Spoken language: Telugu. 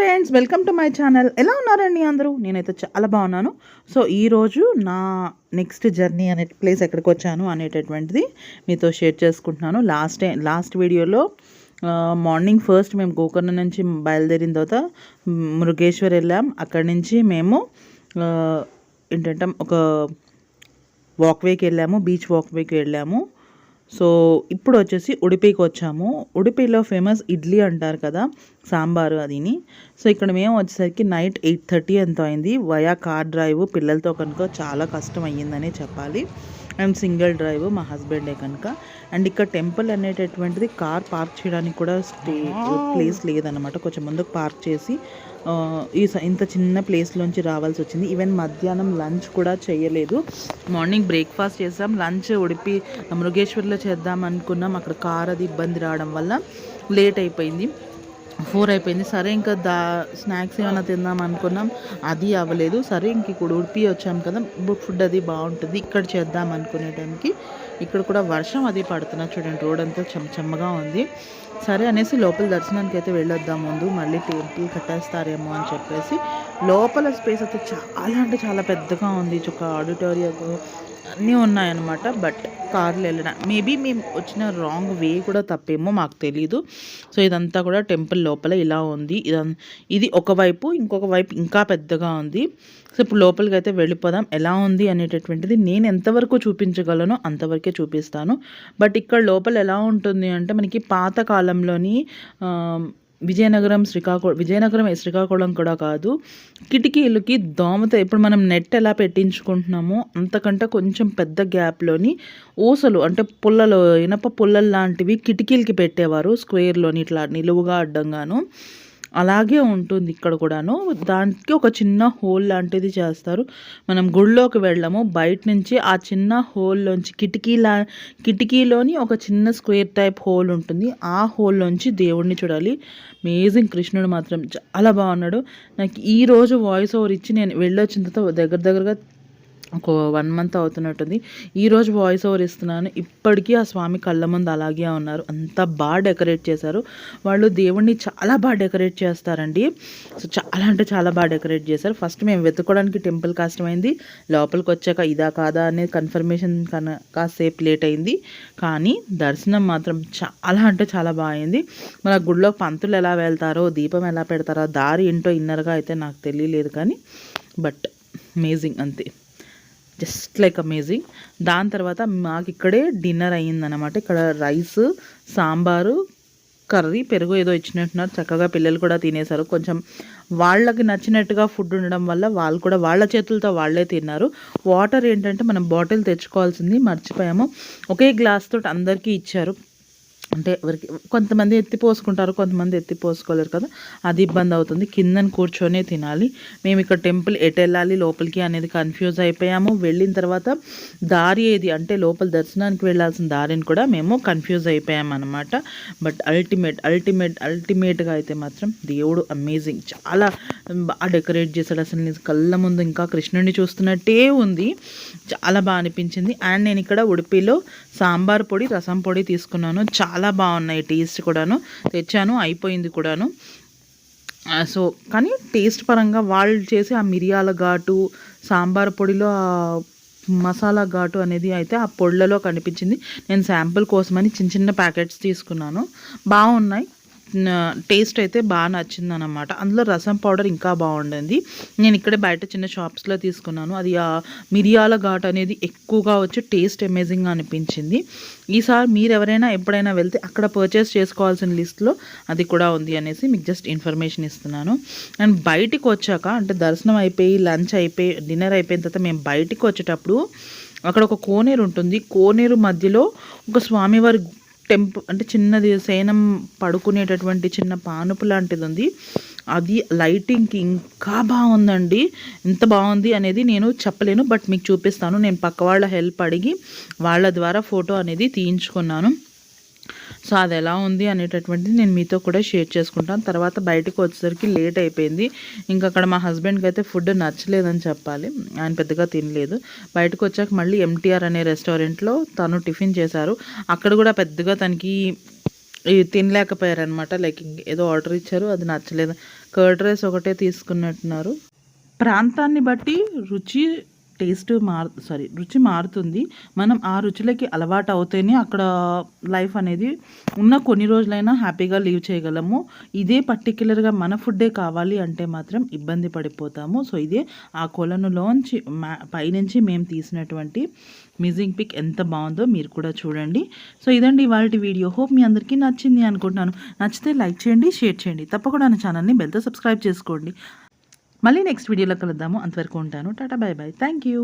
Friends welcome to my channel. ఎలా ఉన్నారండి అందరూ? నేనైతే చాలా బాగున్నాను. సో ఈరోజు నా నెక్స్ట్ జర్నీ అనే ప్లేస్ ఎక్కడికి వచ్చాను అనేటటువంటిది మీతో షేర్ చేసుకుంటున్నాను. లాస్ట్ లాస్ట్ వీడియోలో మార్నింగ్ ఫస్ట్ మేము గోకర్ణ నుంచి బయలుదేరిన తర్వాత మృగేశ్వర్ వెళ్ళాం. అక్కడి నుంచి మేము ఏంటంటే ఒక వాక్వేకి వెళ్ళాము బీచ్ వాక్వేకి వెళ్ళాము. సో ఇప్పుడు వచ్చేసి ఉడిపికి వచ్చాము. ఉడిపిలో ఫేమస్ ఇడ్లీ అంటారు కదా సాంబారు అదిని. సో ఇక్కడ మేము వచ్చేసరికి నైట్ ఎయిట్ థర్టీ ఎంతో అయింది. వయా కార్ డ్రైవ్ పిల్లలతో కనుక చాలా కష్టం అయ్యిందనే చెప్పాలి. అండ్ సింగిల్ డ్రైవ్ మా హస్బెండే కనుక. అండ్ ఇక్కడ టెంపుల్ అనేటటువంటిది కార్ పార్క్ చేయడానికి కూడా స్టే ప్లేస్ లేదన్నమాట. కొంచెం ముందుకు పార్క్ చేసి ఈ స- ఇంత చిన్న ప్లేస్లోంచి రావాల్సి వచ్చింది. ఈవెన్ మధ్యాహ్నం లంచ్ కూడా చేయలేదు. మార్నింగ్ బ్రేక్ఫాస్ట్ చేసాం. లంచ్ ఉడిపి మృగేశ్వర్లో చేద్దాం అనుకున్నాం. అక్కడ కార్ అది ఇబ్బంది రావడం వల్ల లేట్ అయిపోయింది. ఫోర్ అయిపోయింది. సరే ఇంకా దా స్నాక్స్ ఏమైనా తిందాం అనుకున్నాం. అది అవ్వలేదు. సరే ఇంక ఇప్పుడు ఉడిపి వచ్చాం కదా. ఫుడ్ అది బాగుంటుంది. ఇక్కడ చేద్దాం అనుకునే టైంకి. ఇక్కడ కూడా వర్షం అది పడుతున్నా చూడండి. రోడ్ అంతా చెమ్ చెమ్మగా ఉంది. సరే అనేసి లోపల దర్శనానికి అయితే వెళ్ళొద్దాం ముందు. మళ్ళీ టెంపుల్ కట్టేస్తారేమో అని చెప్పేసి. లోపల స్పేస్ అయితే చాలా అంటే చాలా పెద్దగా ఉంది. ఒక ఆడిటోరియం. అన్నీ ఉన్నాయన్నమాట బట్ కార్లు వెళ్ళడం. మేబీ మేము వచ్చిన రాంగ్ వే కూడా తప్పేమో మాకు తెలీదు. సో ఇదంతా కూడా టెంపుల్ లోపల ఇలా ఉంది. ఇదం ఇది ఒకవైపు ఇంకొక వైపు ఇంకా పెద్దగా ఉంది. సో ఇప్పుడు లోపలికి అయితే వెళ్ళిపోదాం. ఎలా ఉంది అనేటటువంటిది నేను ఎంతవరకు చూపించగలను అంతవరకే చూపిస్తాను. బట్ ఇక్కడ లోపల ఎలా ఉంటుంది అంటే మనకి పాత కాలంలోని విజయనగరం శ్రీకాకుళం విజయనగరం శ్రీకాకుళం కూడా కాదు. కిటికీలకి దోమతో ఇప్పుడు మనం నెట్ ఎలా పెట్టించుకుంటున్నామో అంతకంటే కొంచెం పెద్ద గ్యాప్లోని ఊసలు అంటే పుల్లలు ఇనప పుల్లలు లాంటివి కిటికీలకి పెట్టేవారు స్క్వేర్లోని ఇట్లా నిలువుగా అడ్డంగాను. అలాగే ఉంటుంది ఇక్కడ కూడాను. దానికి ఒక చిన్న హోల్ లాంటిది చేస్తారు. మనం గుళ్ళోకి వెళ్ళము. బయట నుంచి ఆ చిన్న హోల్లోంచి కిటికీలా కిటికీలోని ఒక చిన్న స్క్వేర్ టైప్ హోల్ ఉంటుంది. ఆ హోల్లోంచి దేవుడిని చూడాలి. అమేజింగ్ కృష్ణుడు మాత్రం చాలా బాగున్నాడు. నాకు ఈరోజు వాయిస్ ఓవర్ ఇచ్చి నేను వెళ్ళొచ్చిన తర్వాత దగ్గర దగ్గరగా ఒక వన్ మంత్ అవుతున్నట్టుంది. ఈరోజు వాయిస్ ఓవర్ ఇస్తున్నాను. ఇప్పటికీ ఆ స్వామి కళ్ళ ముందు అలాగే ఉన్నారు. అంత బాగా డెకరేట్ చేశారు. వాళ్ళు దేవుణ్ణి చాలా బాగా డెకరేట్ చేస్తారండి. సో చాలా అంటే చాలా బాగా డెకరేట్ చేశారు. ఫస్ట్ మేము వెతుక్కోవడానికి టెంపుల్ కష్టమైంది లోపలికి వచ్చాక ఇదా కాదా అనే కన్ఫర్మేషన్ కన కాసేపు లేట్ అయింది. కానీ దర్శనం మాత్రం చాలా అంటే చాలా బాగా అయింది. మన గుడిలో పంతులు ఎలా వెళ్తారో దీపం ఎలా పెడతారో దారి ఏంటో ఇన్నర్గా అయితే నాకు తెలియలేదు కానీ బట్ అమేజింగ్ అంతే. Just like amazing. దాని తర్వాత మాకు ఇక్కడే డిన్నర్ అయ్యిందనమాట ఇక్కడ రైస్ సాంబారు కర్రీ పెరుగు ఏదో ఇచ్చినట్టున్నారు. చక్కగా పిల్లలు కూడా తినేశారు. కొంచెం వాళ్ళకి నచ్చినట్టుగా ఫుడ్ ఉండడం వల్ల వాళ్ళు కూడా వాళ్ళ చేతులతో వాళ్ళే తిన్నారు. వాటర్ ఏంటంటే మనం బాటిల్ తెచ్చుకోవాల్సింది మర్చిపోయాము. ఒకే గ్లాస్ తోటి అందరికీ ఇచ్చారు. అంటే ఎవరికి కొంతమంది ఎత్తి పోసుకుంటారు కొంతమంది ఎత్తి పోసుకోలేరు కదా. అది ఇబ్బంది అవుతుంది. కిందన కూర్చొనే తినాలి. మేము ఇక్కడ టెంపుల్ ఎటు వెళ్ళాలి లోపలికి అనేది కన్ఫ్యూజ్ అయిపోయాము. వెళ్ళిన తర్వాత దారి ఏది అంటే లోపల దర్శనానికి వెళ్ళాల్సిన దారిని కూడా మేము కన్ఫ్యూజ్ అయిపోయాము అనమాట బట్ అల్టిమేట్ అల్టిమేట్ అల్టిమేట్గా అయితే మాత్రం దేవుడు అమేజింగ్ చాలా బాగా డెకరేట్ చేశాడు. అసలు నేను కళ్ళ ముందు ఇంకా కృష్ణుడిని చూస్తున్నట్టే ఉంది. చాలా బాగా అనిపించింది. అండ్ నేను ఇక్కడ ఉడిపిలో సాంబార్ పొడి రసం పొడి తీసుకున్నాను. చాలా చాలా బాగున్నాయి టేస్ట్ కూడాను. తెచ్చాను అయిపోయింది కూడాను. సో కానీ టేస్ట్ పరంగా వాళ్ళు చేసే ఆ మిరియాల ఘాటు సాంబార్ పొడిలో ఆ మసాలా ఘాటు అనేది అయితే ఆ పొళ్ళలో కనిపించింది. నేను శాంపుల్ కోసమని చిన్న చిన్న ప్యాకెట్స్ తీసుకున్నాను. బాగున్నాయి. టేస్ట్ అయితే బాగా నచ్చింది అనమాట అందులో రసం పౌడర్ ఇంకా బాగుండింది. నేను ఇక్కడే బయట చిన్న షాప్స్లో తీసుకున్నాను. అది ఆ మిరియాల ఘాట్ అనేది ఎక్కువగా వచ్చి టేస్ట్ అమేజింగ్గా అనిపించింది. ఈసారి మీరు ఎవరైనా ఎప్పుడైనా వెళ్తే అక్కడ పర్చేస్ చేసుకోవాల్సిన లిస్ట్లో అది కూడా ఉంది అనేసి మీకు జస్ట్ ఇన్ఫర్మేషన్ ఇస్తున్నాను. అండ్ బయటికి వచ్చాక అంటే దర్శనం అయిపోయి లంచ్ అయిపోయి డిన్నర్ అయిపోయిన తర్వాత మేము బయటికి వచ్చేటప్పుడు అక్కడ ఒక కోనేరు ఉంటుంది. కోనేరు మధ్యలో ఒక స్వామివారి టెంపుల్ అంటే చిన్నది శయనం పడుకునేటటువంటి చిన్న పానుపు లాంటిది ఉంది అది లైటింగ్కి ఇంకా బాగుందండి ఎంత బాగుంది అనేది నేను చెప్పలేను బట్ మీకు చూపిస్తాను. నేను పక్క వాళ్ళ హెల్ప్ అడిగి వాళ్ళ ద్వారా ఫోటో అనేది తీయించుకున్నాను. సో అది ఎలా ఉంది అనేటటువంటిది నేను మీతో కూడా షేర్ చేసుకుంటాను. తర్వాత బయటకు వచ్చేసరికి లేట్ అయిపోయింది. ఇంకా అక్కడ మా హస్బెండ్కి అయితే ఫుడ్ నచ్చలేదని చెప్పాలి. ఆయన పెద్దగా తినలేదు. బయటకు వచ్చాక మళ్ళీ ఎంటీఆర్ అనే రెస్టారెంట్లో తను టిఫిన్ చేశారు. అక్కడ కూడా పెద్దగా తనకి తినలేకపోయారనమాట తినలేకపోయారు అనమాట లైక్ ఏదో ఆర్డర్ ఇచ్చారు అది నచ్చలేదు. కర్డ్ రైస్ ఒకటే తీసుకున్నట్టున్నారు. ప్రాంతాన్ని బట్టి రుచి టేస్ట్ మారు సారీ రుచి మారుతుంది. మనం ఆ రుచులకి అలవాటు అవుతేనే అక్కడ లైఫ్ అనేది ఉన్న కొన్ని రోజులైనా హ్యాపీగా లీవ్ చేయగలము. ఇదే పర్టిక్యులర్గా మన ఫుడ్డే కావాలి అంటే మాత్రం ఇబ్బంది పడిపోతాము. సో ఇదే ఆ కొలనులోంచి మా పైనుంచి మేము తీసినటువంటి మిజింగ్ పిక్ ఎంత బాగుందో మీరు కూడా చూడండి. సో ఇదండి ఇవాళ వీడియో. హోప్ మీ అందరికీ నచ్చింది అనుకుంటున్నాను. నచ్చితే లైక్ చేయండి షేర్ చేయండి. తప్పకుండా నా ఛానల్ని బెల్తో సబ్స్క్రైబ్ చేసుకోండి. మళ్ళీ నెక్స్ట్ వీడియోలో కలుద్దాము. అంతవరకు ఉంటాను. టాటా బాయ్ బాయ్. Thank you